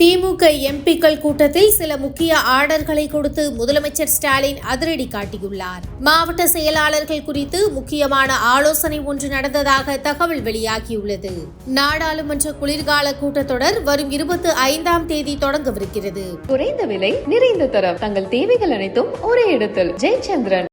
திமுக எம்பிக்கள் கூட்டத்தில் சில முக்கிய ஆர்டர்களை கொடுத்து முதலமைச்சர் ஸ்டாலின் அதிரடி காட்டியுள்ளார். மாவட்ட செயலாளர்கள் குறித்து முக்கியமான ஆலோசனை ஒன்று நடந்ததாக தகவல் வெளியாகியுள்ளது. நாடாளுமன்ற குளிர்கால கூட்டத்தொடர் வரும் இருபத்தி ஐந்தாம் தேதி தொடங்கவிருக்கிறது. குறைந்த விலை நிறைந்த தரம் தங்கள் தேவைகள் அனைத்தும் ஒரே இடத்தில். ஜெயச்சந்திரன்.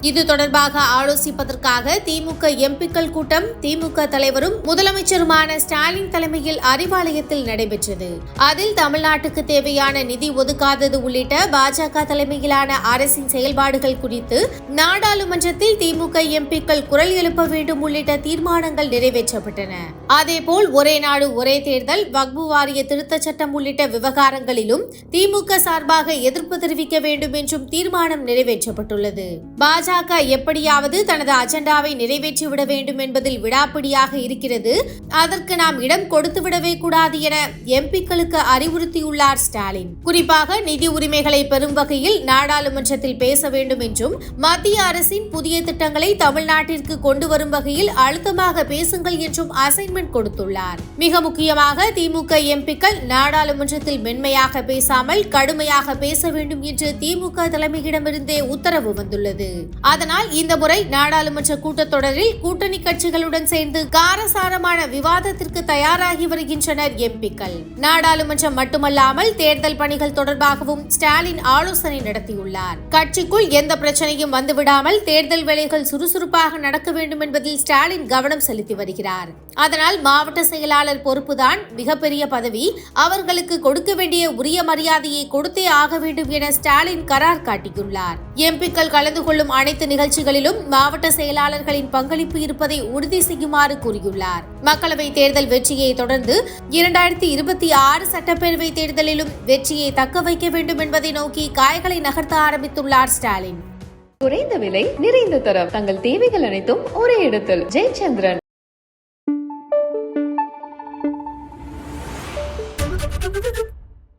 இது தொடர்பாக ஆலோசிப்பதற்காக திமுக எம்பிக்கள் கூட்டம் திமுக தலைவரும் முதலமைச்சருமான ஸ்டாலின் தலைமையில் அறிவாலயத்தில் நடைபெற்றது. அதில் தமிழ்நாட்டுக்கு தேவையான நிதி ஒதுக்காதது உள்ளிட்ட பாஜக தலைமையிலான அரசின் செயல்பாடுகள் குறித்து நாடாளுமன்றத்தில் திமுக எம்பிக்கள் குரல் எழுப்ப வேண்டும் உள்ளிட்ட தீர்மானங்கள் நிறைவேற்றப்பட்டன. அதேபோல் ஒரே நாடு ஒரே தேர்தல் வக்பு வாரிய திருத்தச் சட்டம் உள்ளிட்ட விவகாரங்களிலும் திமுக சார்பாக எதிர்ப்பு தெரிவிக்க வேண்டும் என்றும் தீர்மானம் நிறைவேற்றப்பட்டுள்ளது. பாஜக எப்படியாவது தனது அஜெண்டாவை நிறைவேற்றிவிட வேண்டும் என்பதில் விடாப்பிடியாக இருக்கிறது. அதற்கு நாம் இடம் கொடுத்து விடவே கூடாது என எம்பிக்களுக்கு அறிவுறுத்தியுள்ளார் ஸ்டாலின். குறிப்பாக நிதி உரிமைகளை பெறும் வகையில் நாடாளுமன்றத்தில் பேச வேண்டும் என்றும் மத்திய அரசின் புதிய திட்டங்களை தமிழ்நாட்டிற்கு கொண்டு வரும் வகையில் அழுத்தமாக பேசுங்கள் என்றும் அசைன்மெண்ட் கொடுத்துள்ளார். மிக முக்கியமாக திமுக எம்பிக்கள் நாடாளுமன்றத்தில் மென்மையாக பேசாமல் கடுமையாக பேச வேண்டும் என்று திமுக தலைமையிடமிருந்தே உத்தரவு வந்துள்ளது. அதனால் இந்த முறை நாடாளுமன்ற கூட்டத்தொடரில் கூட்டணி கட்சிகளுடன் சேர்ந்து காரசாரமான விவாதத்திற்கு தயாராகி வருகின்றனர் எம்பிக்கள். நாடாளுமன்றம் மட்டுமல்லாமல் தேர்தல் பணிகள் தொடர்பாகவும் ஸ்டாலின் ஆலோசனை நடத்தியுள்ளார். கட்சிக்குள் எந்த பிரச்சனையும் வந்துவிடாமல் தேர்தல் வேலைகள் சுறுசுறுப்பாக நடக்க வேண்டும் என்பதில் ஸ்டாலின் கவனம் செலுத்தி வருகிறார். அதனால் மாவட்ட செயலாளர் பொறுப்புதான் மிகப்பெரிய பதவி. அவர்களுக்கு கொடுக்க வேண்டிய உரிய மரியாதையை கொடுத்தே ஆக வேண்டும் என ஸ்டாலின் கரார் காட்டியுள்ளார். எம்பிக்கள் கலந்து கொள்ளும் அனைத்து நிகழ்ச்சிகளிலும் மாவட்ட செயலாளர்களின் பங்களிப்பு இருப்பதை உறுதி செய்யுமாறு கூறியுள்ளார். மக்களவை தேர்தல் வெற்றியை தொடர்ந்து இரண்டாயிரத்தி இருபத்தி ஆறு சட்டப்பேரவை தேர்தலிலும் வெற்றியை தக்க வைக்க வேண்டும் என்பதை நோக்கி காய்களை நகர்த்த ஆரம்பித்துள்ளார் ஸ்டாலின். குறைந்த விலை நிறைந்த தரம். தங்கள் தேவைகள் அனைத்தும் ஒரே இடத்தில். ஜெயச்சந்திரன்.